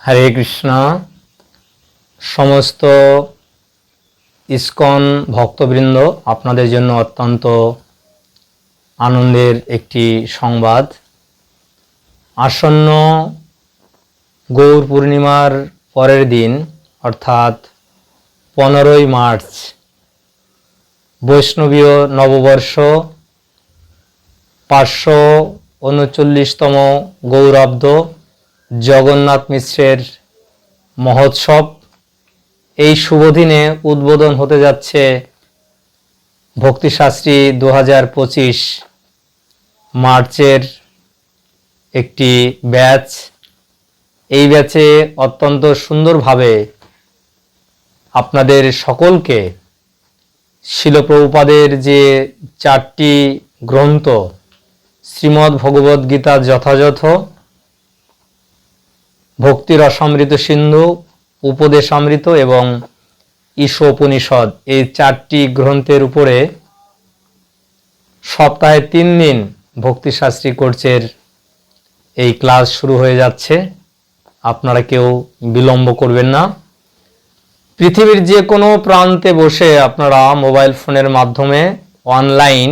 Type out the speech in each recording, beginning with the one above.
হরে কৃষ্ণ। সমস্ত ইস্কন ভক্তবৃন্দ, আপনাদের জন্য অত্যন্ত আনন্দের একটি সংবাদ। আসন্ন গৌর পূর্ণিমার পরের দিন, অর্থাৎ পনেরোই মার্চ, বৈষ্ণবীয় নববর্ষ, পাঁচশো উনচল্লিশতম গৌরাব্দ জগন্নাথ মিশ্রের মহোৎসব। এই শুভদিনে উদ্বোধন হতে যাচ্ছে ভক্তিশাস্ত্রী দু হাজার পঁচিশ মার্চের একটি ব্যাচ। এই ব্যাচে অত্যন্ত সুন্দরভাবে আপনাদের সকলকে শিলপ্রভুপাদের যে চারটি গ্রন্থ, শ্রীমদ্ ভগবদ্ গীতা যথাযথ ভক্তির অসমৃত সিন্ধু উপদেশামৃত এবং ঈশোপনিষদ এই চারটি গ্রন্থের উপরে সপ্তাহে তিন দিন ভক্তিশাস্ত্রী কোর্সের এই ক্লাস শুরু হয়ে যাচ্ছে। আপনারা কেউ বিলম্ব করবেন না। পৃথিবীর যে কোনো প্রান্তে বসে আপনারা মোবাইল ফোনের মাধ্যমে, অনলাইন,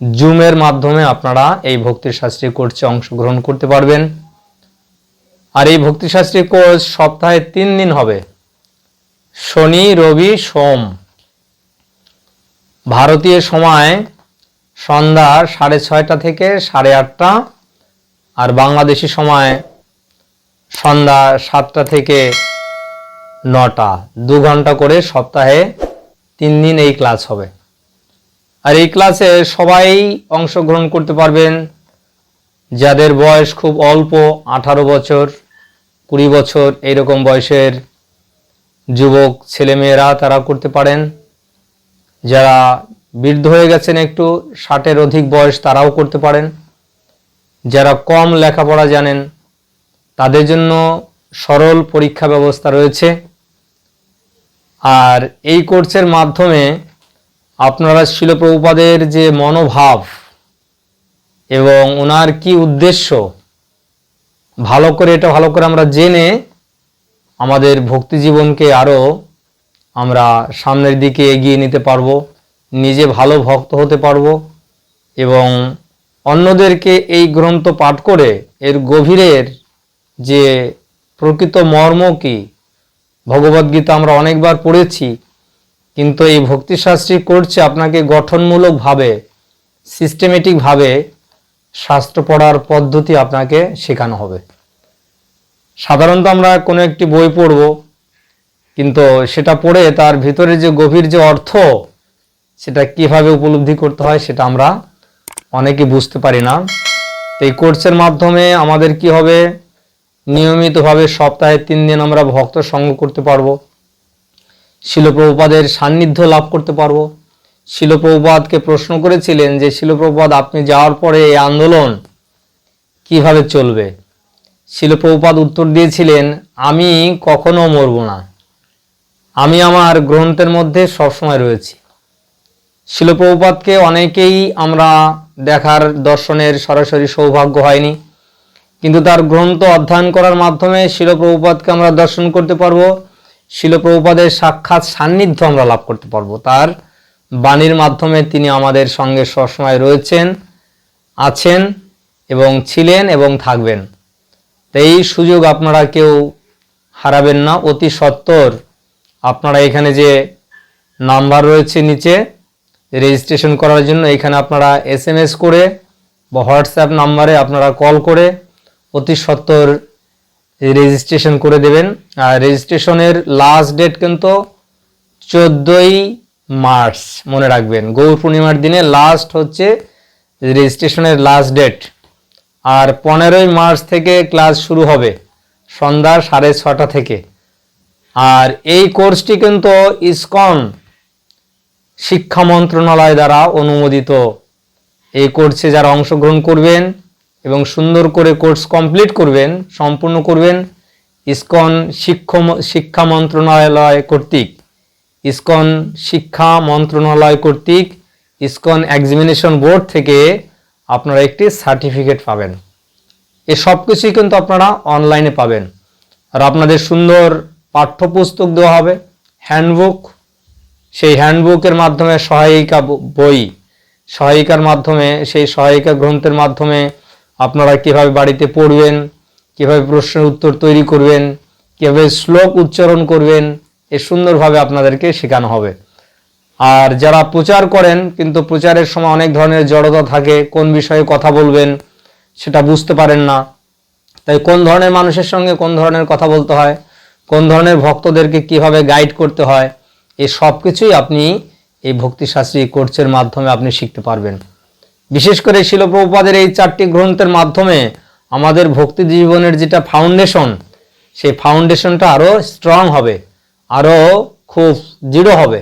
জুমের মাধ্যমে আপনারা এই ভক্তিশাস্ত্রী কোর্সে অংশগ্রহণ করতে পারবেন। আর এই ভক্তিশাস্ত্রী কোর্স সপ্তাহে তিন দিন হবে। শনি, রবি, সোম। ভারতীয় সময় সন্ধ্যা সাড়ে ছয়টা থেকে সাড়ে আটটা আর বাংলাদেশি সময় সন্ধ্যা সাতটা থেকে নটা। দু ঘণ্টা করে সপ্তাহে তিন দিন এই ক্লাস হবে। আর এই ক্লাসে সবাই অংশগ্রহণ করতে পারবেন। যাদের বয়স খুব অল্প, আঠারো বছর, কুড়ি বছর, এইরকম বয়সের যুবক ছেলেমেয়েরা তারা করতে পারেন। যারা বৃদ্ধ হয়ে গেছেন একটু, ষাটের অধিক বয়স তারাও করতে পারেন। যারা কম লেখাপড়া জানেন, তাদের জন্য সরল পরীক্ষা ব্যবস্থা রয়েছে। আর এই কোর্সের মাধ্যমে আপনারা শিলপ্রভুপাদের যে মনোভাব এবং ওনার কি উদ্দেশ্য? ভালো করে এটা ভালো করে আমরা জেনে আমাদের ভক্তি জীবনকে আরও আমরা সামনের দিকে এগিয়ে নিতে পারব, নিজে ভালো ভক্ত হতে পারব এবং অন্যদেরকে এই গ্রন্থ পাঠ করে এর গভীরের যে প্রকৃত মর্ম কি ভগবদ্গীতা আমরা অনেকবার পড়েছি, কিন্তু এই ভক্তিশাস্ত্রী করছে আপনাকে গঠনমূলকভাবে সিস্টেমেটিকভাবে শাস্ত্র পড়ার পদ্ধতি আপনাকে শেখানো হবে। সাধারণত আমরা কোনো একটি বই পড়ব, কিন্তু সেটা পড়ে তার ভিতরে যে গভীর যে অর্থ, সেটা কীভাবে উপলব্ধি করতে হয় সেটা আমরা অনেকে বুঝতে পারি না। তো এই কোর্সের মাধ্যমে আমাদের কি হবে? নিয়মিতভাবে সপ্তাহে তিন দিন আমরা ভক্ত সঙ্গ করতে পারব, শিলপ্রভুপাদের সান্নিধ্য লাভ করতে পারব। শিলপ্রভুপাদকে প্রশ্ন করেছিলেন যে, শিলপ্রভুপাদ, আপনি যাওয়ার পরে এই আন্দোলন কীভাবে চলবে? শিলপ্রভুপাদ উত্তর দিয়েছিলেন, আমি কখনো মরব না। আমি আমার গ্রন্থের মধ্যে সবসময় রয়েছি। শিলপ্রভুপাদকে অনেকেই আমরা দেখার দর্শনের সরাসরি সৌভাগ্য হয়নি, কিন্তু তার গ্রন্থ অধ্যয়ন করার মাধ্যমে শিলপ্রভুপাদকে আমরা দর্শন করতে পারব। শিলপ্রভুপাদের সাক্ষাৎ সান্নিধ্য আমরা লাভ করতে পারব। তার বাণীর মাধ্যমে তিনি আমাদের সঙ্গে সবসময় রয়েছেন, আছেন এবং ছিলেন এবং থাকবেন। এই সুযোগ আপনারা কেউ হারাবেন না, অতি সত্বর আপনারা এখানে যে নাম্বার রয়েছে নিচে রেজিস্ট্রেশন করার জন্য, এখানে আপনারা এস এম এস করে বা হোয়াটসঅ্যাপ নাম্বারে আপনারা কল করে অতি সত্বর রেজিস্ট্রেশন করে দেবেন। আর রেজিস্ট্রেশনের লাস্ট ডেট কিন্তু চোদ্দোই মার্চ, মনে রাখবেন। গৌর পূর্ণিমার দিনে লাস্ট হচ্ছে রেজিস্ট্রেশনের লাস্ট ডেট আর পনেরোই মার্চ থেকে ক্লাস শুরু হবে, সন্ধ্যা সাড়ে ছটা থেকে। আর এই কোর্সটি কিন্তু ইসকন শিক্ষা মন্ত্রণালয় দ্বারা অনুমোদিত। এই কোর্সে যারা অংশগ্রহণ করবেন এবং সুন্দর করে কোর্স কমপ্লিট করবেন, সম্পূর্ণ করবেন, ইসকন শিক্ষা শিক্ষা মন্ত্রণালয় কর্তৃক। ইসকন শিক্ষা মন্ত্রণালয় কর্তৃক ইসকন এক্সামিনেশন বোর্ড থেকে আপনারা একটি সার্টিফিকেট পাবেন। এ সব কিছুই কিন্তু আপনারা অনলাইনে পাবেন। আর আপনাদের সুন্দর পাঠ্যপুস্তক দেওয়া হবে হ্যান্ডবুক সেই হ্যান্ডবুকের মাধ্যমে সহায়িকা বই, সহায়িকার মাধ্যমে, সেই সহায়িকা গ্রন্থের মাধ্যমে আপনারা কীভাবে বাড়িতে পড়বেন, কীভাবে প্রশ্নের উত্তর তৈরি করবেন, কীভাবে শ্লোক উচ্চারণ করবেন এ সুন্দরভাবে আপনাদেরকে শেখানো হবে। আর যারা প্রচার করেন, কিন্তু প্রচারের সময় অনেক ধরনের জড়তা থাকে, কোন বিষয়ে কথা বলবেন সেটা বুঝতে পারেন না। তাই কোন ধরনের মানুষের সঙ্গে কোন ধরনের কথা বলতে হয়, কোন ধরনের ভক্তদেরকে কীভাবে গাইড করতে হয় এই সব কিছুই আপনি এই ভক্তিশাস্ত্রী কোর্সের মাধ্যমে আপনি শিখতে পারবেন। বিশেষ করে শিলপ্রভুপাদের এই চারটি গ্রন্থের মাধ্যমে আমাদের ভক্তি জীবনের যেটা ফাউন্ডেশন সেই ফাউন্ডেশনটা আরও স্ট্রং হবে। আরও খুব দৃঢ় হবে।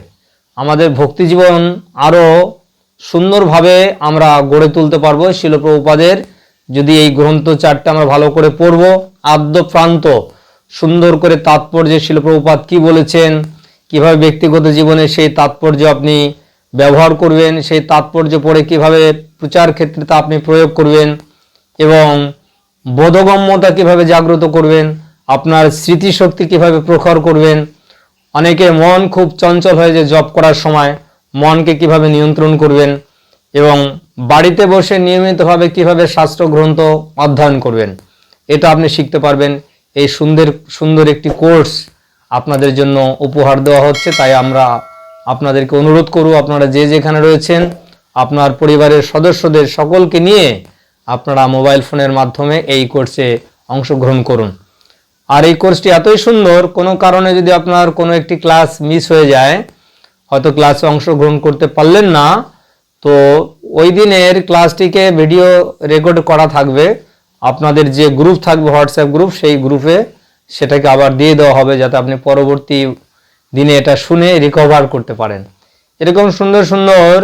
আমাদের ভক্তি জীবন আরও সুন্দরভাবে আমরা গড়ে তুলতে পারব। শিলপ্রভুপাদের যদি এই গ্রন্থ চারটা আমরা ভালো করে পড়ব, আদ্য প্রান্ত, সুন্দর করে তাৎপর্য শিলপ্রভুপাদ কি বলেছেন, কীভাবে ব্যক্তিগত জীবনে সেই তাৎপর্য আপনি ব্যবহার করবেন, সেই তাৎপর্য পড়ে কীভাবে প্রচার ক্ষেত্রে তা আপনি প্রয়োগ করবেন এবং বোধগম্যতা কীভাবে জাগ্রত করবেন, আপনার স্মৃতিশক্তি কীভাবে প্রখর করবেন অনেকে মন খুব চঞ্চল হয়ে যে জব করার সময় মনকে কীভাবে নিয়ন্ত্রণ করবেন এবং বাড়িতে বসে নিয়মিতভাবে কীভাবে শাস্ত্র গ্রন্থ অধ্যয়ন করবেন, এটা আপনি শিখতে পারবেন। এই সুন্দর সুন্দর একটি কোর্স আপনাদের জন্য উপহার দেওয়া হচ্ছে, তাই আমরা আপনাদেরকে অনুরোধ করব, আপনারা যে যেখানে রয়েছেন, আপনার পরিবারের সদস্যদের সকলকে নিয়ে আপনারা মোবাইল ফোনের মাধ্যমে এই কোর্সে অংশগ্রহণ করুন। আর এই কোর্সটি এতই সুন্দর, কোনো কারণে যদি আপনার কোনো একটি ক্লাস মিস হয়ে যায়, হয়তো ক্লাসে অংশগ্রহণ করতে পারলেন না, তো ওই দিনের ক্লাসটিকে ভিডিও রেকর্ড করা থাকবে। আপনাদের যে গ্রুপ থাকবে, হোয়াটসঅ্যাপ গ্রুপ, সেই গ্রুপে সেটাকে আবার দিয়ে দেওয়া হবে যাতে আপনি পরবর্তী দিনে এটা শুনে রিকভার করতে পারেন। এরকম সুন্দর সুন্দর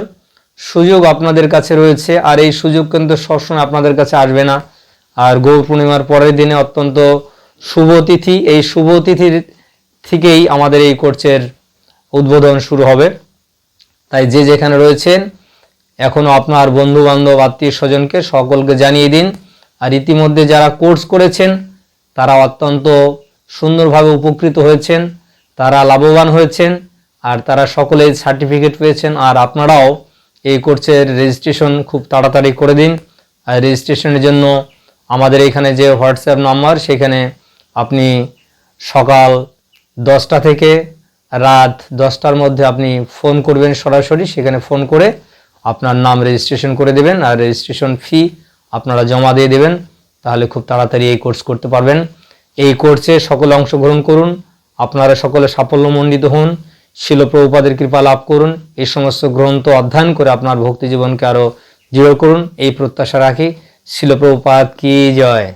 সুযোগ আপনাদের কাছে রয়েছে, আর এই সুযোগ কিন্তু সবসময় আপনাদের কাছে আসবে না। আর গৌর পূর্ণিমার পরের দিনে অত্যন্ত শুভ তিথি, এই শুভ তিথির থেকেই আমাদের এই কোর্সের উদ্বোধন শুরু হবে। তাই যে যেখানে রয়েছেন, এখনও আপনার বন্ধু বান্ধব আত্মীয় স্বজনকে সকলকে জানিয়ে দিন। আর ইতিমধ্যে যারা কোর্স করেছেন তারা অত্যন্ত সুন্দরভাবে উপকৃত হয়েছেন, তারা লাভবান হয়েছেন, আর তারা সকলেই সার্টিফিকেট পেয়েছেন। আর আপনারাও এই কোর্সের রেজিস্ট্রেশন খুব তাড়াতাড়ি করে দিন। আর রেজিস্ট্রেশনের জন্য আমাদের এখানে যে হোয়াটসঅ্যাপ নাম্বার, সেখানে আপনি সকাল দশটা থেকে রাত দশটার মধ্যে আপনি ফোন করবেন সরাসরি, সেখানে ফোন করে আপনার নাম রেজিস্ট্রেশন করে দেবেন আর রেজিস্ট্রেশন ফি আপনারা জমা দিয়ে দেবেন। তাহলে খুব তাড়াতাড়ি এই কোর্স করতে পারবেন। এই কোর্সে সকলে অংশগ্রহণ করুন, আপনারা সকলে সাফল্যমণ্ডিত হন, শিলপ্রভুপাদের কৃপা লাভ করুন, এই সমস্ত গ্রন্থ অধ্যয়ন করে আপনার ভক্তি জীবনকে আরও দৃঢ় করুন, এই প্রত্যাশা রাখি। শিলপ্রভুপাদ কি জয়।